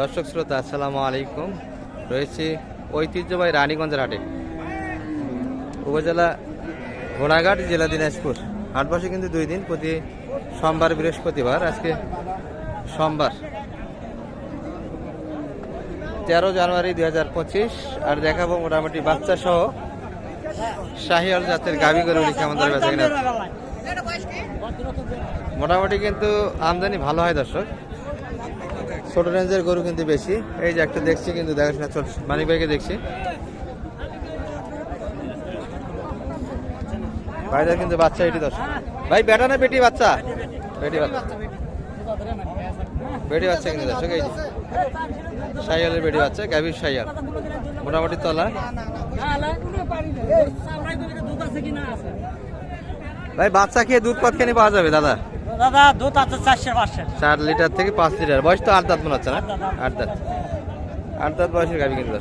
দর্শক শ্রোতা, আসসালামু আলাইকুম। রয়েছে ঐতিহ্যবাহী রানীগঞ্জের হাটে। উপজেলা ঘোড়াঘাট, জেলা দিনাজপুর। হাট বসে কিন্তু দুই দিন, প্রতি সোমবার, বৃহস্পতিবার, আজকে সোমবার। তেরো জানুয়ারি দুই হাজার পঁচিশ, আর দেখাবো মোটামুটি বাচ্চা সহ শাহিয়াল জাতের গাভী গরু কেমন ধরে বেচা কিনা মোটামুটি কিন্তু আমদানি ভালো হয় দর্শক। ছোট রেঞ্জের গরু কিন্তু বেশি। এই যে একটা দেখছি কিন্তু দেখাশোনা চলছে। মানিক ভাইকে দেখছি। ভাইরা কিন্তু বাচ্চা, এটি দর্শক ভাই, বেটা না বেটি বাচ্চা? বেটি বাচ্চা। বেটি বাচ্চা কিন্তু দর্শক এই সাইয়ালের বেটি বাচ্চা, গাভীর সাইয়াল মোটামুটি তলা। ভাই, বাচ্চা খেয়ে দুধ কতখানি পাওয়া যাবে, দাদা? দাদা দুধ আছে চারশো পাঁচশো। চার লিটার থেকে পাঁচ লিটার। বয়স তো আট দাঁত মনে হচ্ছে না? আট দাঁত আট দাঁত। বয়সের গাভী কিন্তু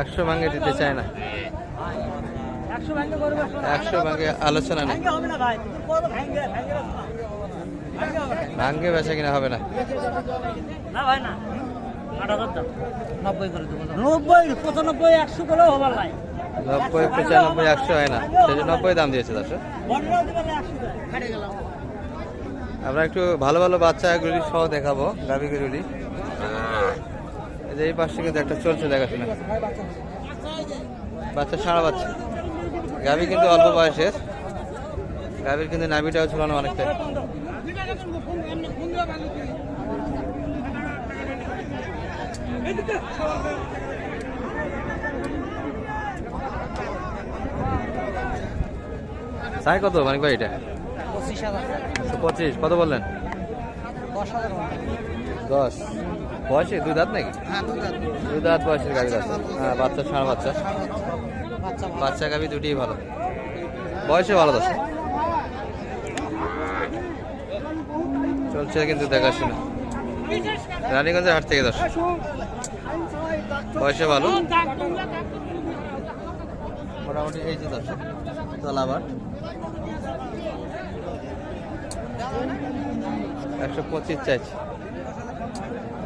একশো ভাঙে দিতে চায় না। একশো ভাঙ্গে ভাঙে আলোচনা নেই। ভাঙ্গে বেচা কিনা হবে না। না ভাই নব্বই করে দেবো নব্বই পঁচানব্বই একশো করেও হবার নাই। নব্বই, পঁচানব্বই, একশো হয় না। সেই জন্য নব্বই দাম দিয়েছে দর্শক আমরা একটু ভালো ভালো বাচ্চাগুলি সহ দেখাবো গাভিগুলি এই পাশে কিন্তু একটা চলছে দেখাশোনা। বাচ্চা সারা বাচ্চা। গাভি কিন্তু অল্প বয়সের গাভির কিন্তু নাভিটাও ঝুলানো অনেকটা চাই কত? মানিক ভাই এটা? পঁচিশ কত বললেন? দশ বয়সে? দুই দাঁত নাকি? হ্যাঁ দুধ দুই দাঁত বয়সের গাভি আছে। হ্যাঁ বাচ্চা সারা বাচ্চা। বাচ্চা। গাভি দুটিই ভালো। বয়সে ভালো দশ চলছে কিন্তু দেখাশোনা। রানীগঞ্জের হাট থেকে দশ বয়সে ভালো। মোটামুটি এই যে দশ তলাবার একশো পঁচিশ চাইছি।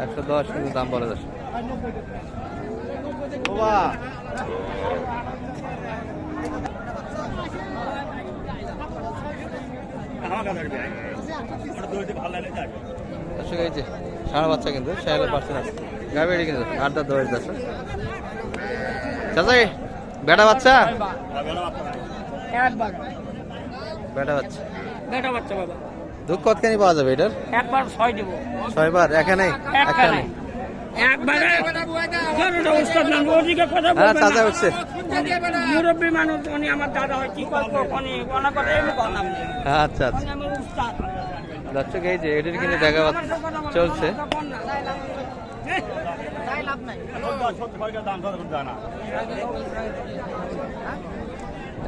একশো দশ কিন্তু দাম বলে দশ সারা বাচ্চা কিন্তু সাহেবের পার্সেন্ট আছে গাড়ি কিন্তু আড্ডা দশ দশ চাচা বেটা বাচ্চা? বেটা বাচ্চা। বেটা বাচ্চা বাবা। দুধ কতখানি পাওয়া যাবে এটার? একবার ছয় দিব। ছয়বার এখানে একখানে একবারে? গরুটা উস্তাদ না ওদিকে কথা হ্যাঁ বলবেন চাচা উঠছে মুরব্বী মানুষ উনি আমার দাদা হয় কি করব উনি অনা করে এমনি করলাম আচ্ছা আচ্ছা। উনি আমার উস্তাদ। দর্শক এই যে এটির কিন্তু দেখা চলছে।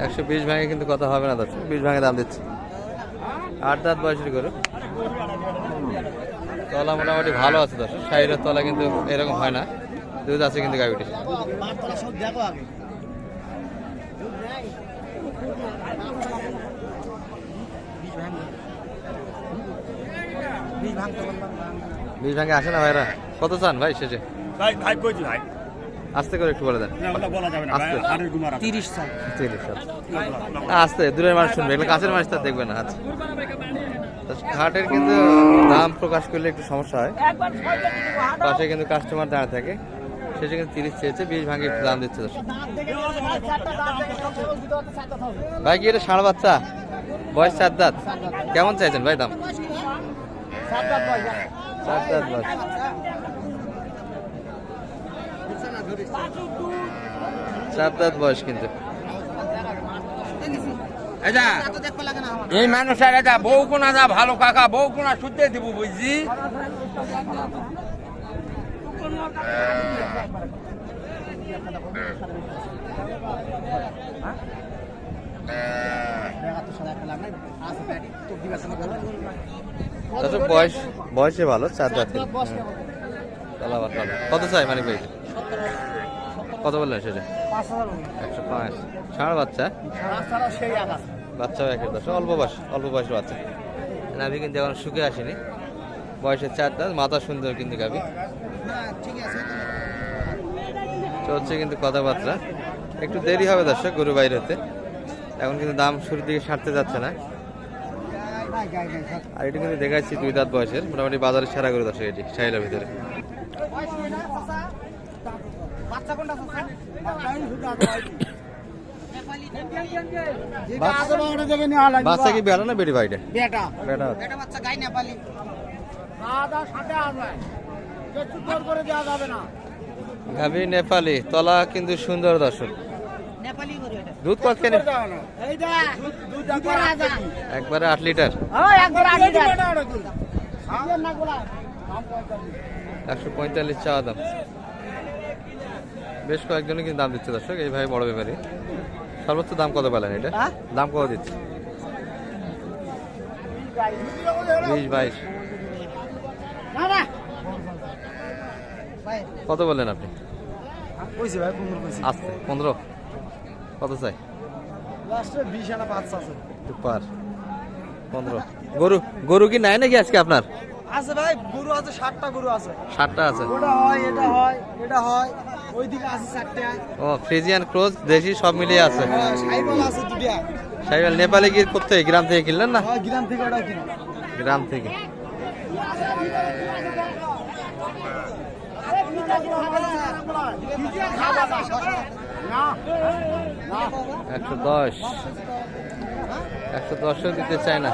একশো বিশ ভাঙে কিন্তু কথা হবে না দর্শক। বিশ ভাঙে দাম দিচ্ছে। আট দাঁত বয়সের গরু। তলা মোটামুটি ভালো আছে দর্শক। সাইডের তলা কিন্তু এরকম হয় না। দুধ আছে কিন্তু গাড়িটি বিশ ভাঙে আসে না ভাইরা? কত চান ভাই শেষে? ভাই ভাই কইছি ভাই। আস্তে করে একটু বলে দেন। তিরিশ তিরিশ। আস্তে দূরের মানুষ শুনবে এগুলো কাছের মানুষ তো দেখবে না আচ্ছা। তো ঘাটের কিন্তু দাম প্রকাশ করলে একটু সমস্যা হয়। পাশে কিন্তু কাস্টমার দাঁড়িয়ে থাকে। শেষে কিন্তু তিরিশ চেয়েছে বিশ ভাঙে একটু দাম দিচ্ছে। ভাই কি এটা ষাঁড় বাচ্চা? বয়স চার দাঁত। কেমন চাইছেন ভাই দাম? চার দাঁত বয়স। বয়স কিন্তু। এই মানুষের এটা বউ কোনা যা ভালো কাকা বউ কোনা শুদ্ধে দিব বুঝছি? বয়স বয়সে ভালো চার ভালো। কত চাই মানে ভাই? কত বললেন সেটা? একশো পাঁচ। ষাঁড় বাচ্চা? বাচ্চাও একের দশ। অল্প বয়স অল্প বয়সের বাচ্চা। নাভি কিন্তু এখন শুকে আসেনি। বয়সের চার দাঁত মাথা সুন্দর কিন্তু গাভি। চলছে কিন্তু কথাবার্তা। একটু দেরি হবে দর্শক গরু বাইরে হতে এখন কিন্তু দাম শুরুর দিকে সারতে যাচ্ছে না। আর এটি কিন্তু দেখাচ্ছি দুই দাঁত বয়সের। মোটামুটি বাজারে সেরা গরু দর্শক এটি সাইলের ভিতরে। বাচ্চা কি বেড়া না ভাইটা বেটা বেটা বেটা বাচ্চা গাই নেপালি। দাদা সাথে আসবে। একটু জোর করে দেওয়া যাবে না। গাভি নেপালি তলা কিন্তু সুন্দর দর্শক। নেপালি করে এটা। দুধ কত কেন? একবারে আট লিটার। ও একবার আগে দেখ দুধের না গোলা একশো পঁয়তাল্লিশ চাওয়া দাম। বেশ কয়েকজনই কিন্তু দাম দিচ্ছে দর্শক এই ভাই বড় ব্যাপারী। সর্বোচ্চ দাম কত পেলেন এটা? হ্যাঁ? দাম কত দিচ্ছে? বিশ বাইশ। কত বললেন আপনি? ভাই পনেরো কত চাই? পার পনেরো। গরু গরু কি নাই নাকি আজকে আপনার? আছে ভাই গরু আছে ষাটটা গরু আছে। ষাটটা আছে। ওটা হয় এটা হয় এটা হয়। ওইদিকে আছে চারটা। ও ফ্রিজিয়ান ক্রোজ দেশি সব মিলিয়ে আছে। সাইবল আছে দুটা সাইবেল নেপালে গিয়ে করতে গ্রাম থেকে কিনলেন না? গ্রাম থেকে ওটা কিনা। গ্রাম থেকে। একশো দশ। একশো দশও দিতে চায় না।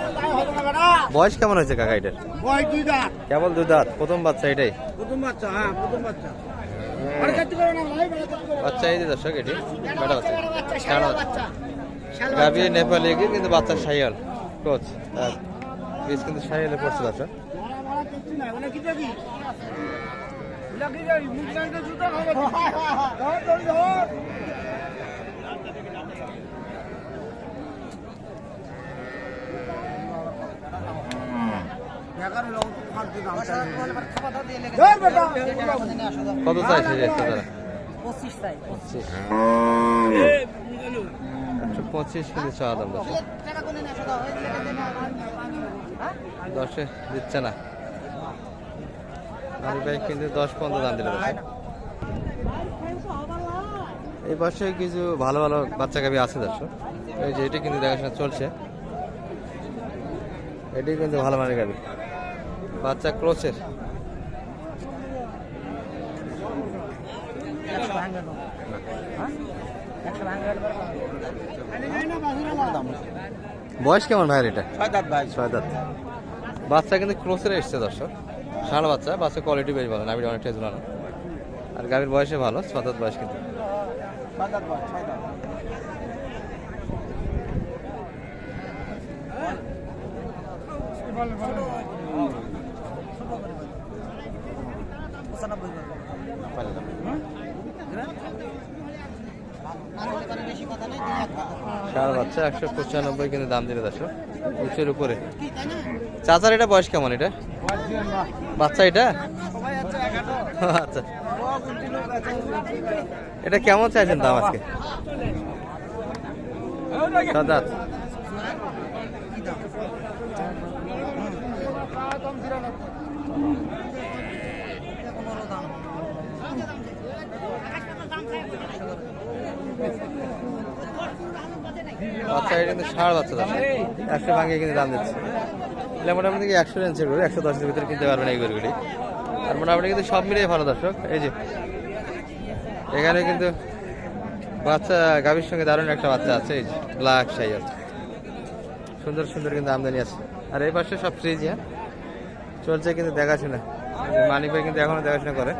বয়স কেমন হয়েছে কাকা এটার? বয় দুই দাঁত। কেবল দু দাঁত। প্রথম বাচ্চা এটাই। প্রথম বাচ্চা হ্যাঁ প্রথম বাচ্চা। বাচ্চা এই যে দর্শক এটি বেটা বাচ্চা। ষাঁড় বাচ্চা গাভি নেপালে গিয়ে কিন্তু বাচ্চা সাইয়াল কোচ। আর বীজ কিন্তু সাইয়ালে পড়ছে দর্শক মারা মারা কত চাইছে পঁচিশ একশো পঁচিশ কিন্তু চাওয়া দাম দশে দিচ্ছে না। আমি ভাই কিন্তু দশ পনেরো দাম দিলে এই পাশে কিছু ভালো ভালো বাচ্চা গাবি আছে দর্শক। এই যে এটি কিন্তু দেখাশোনা চলছে। এটি কিন্তু ভালো মানের গাবি বাচ্চা ক্রোচের বয়স কেমন ভাইয়ের এটা? ছয় দাঁত ভাই। বাচ্চা কিন্তু ক্রোসের এসছে দর্শক। ষাঁড় বাচ্চা বাচ্চা কোয়ালিটি বেশ ভালো নামিটা অনেকটা ঝুলানো। আর গাভীর বয়সে ভালো ছয় দাঁত বয়স কিন্তু। ষাঁড় বাচ্চা একশো পঁচানব্বই কিন্তু দাম দিলে দর্শক উঁচের উপরে। চাচার এটা বয়স কেমন এটা? বাচ্চা এটা? আচ্ছা। এটা কেমন চাইছেন দাম আজকে? দাঁত বাচ্চা এটা কিন্তু বাচ্চা একশো কিন্তু দাম দিচ্ছে। মোটামুটি কি একশো একশো আর মোটামুটি কিন্তু সব মিলিয়ে ভালো দর্শক। এই যে, এখানে কিন্তু বাচ্চা, গাভীর সঙ্গে দারুণ একটা বাচ্চা আছে, এই যে, ব্ল্যাক সাইয়াল সুন্দর সুন্দর কিন্তু আমদানি আছে। আর এই পাশে সব ফ্রিজ হ্যাঁ? চলছে কিন্তু দেখাশোনা। মানিক ভাই কিন্তু এখনও দেখাশোনা করে।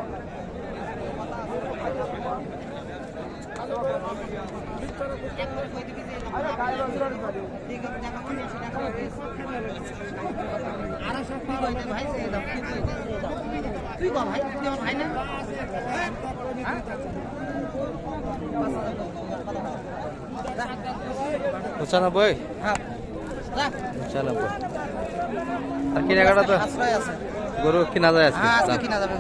পঁচানব্বই হ্যাঁ। আর কেনাকাটা তো গরু কিনা যায় আজকে? হ্যাঁ কিনা যাবে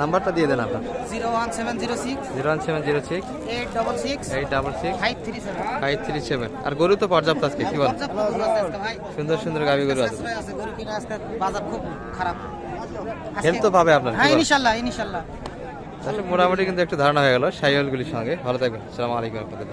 নাম্বারটা দিয়ে দেন আপনার। Zero one seven zero six zero one seven zero six eight double six eight double six five three seven. Five three seven. আর গরু তো পর্যাপ্ত আজকে কি বল আছে সুন্দর সুন্দর গাভি গরু আছে। গরু কিনা আজকে বাজার খুব খারাপ। হেল্প তো পাবে আপনার হ্যাঁ ইনশাল্লাহ ইনশাল্লাহ তাহলে মোটামুটি কিন্তু একটু ধারণা হয়ে গেল। সাইওয়ালগুলির সঙ্গে। ভালো থাকবেন। সালাম আলাইকুম আপনাদের।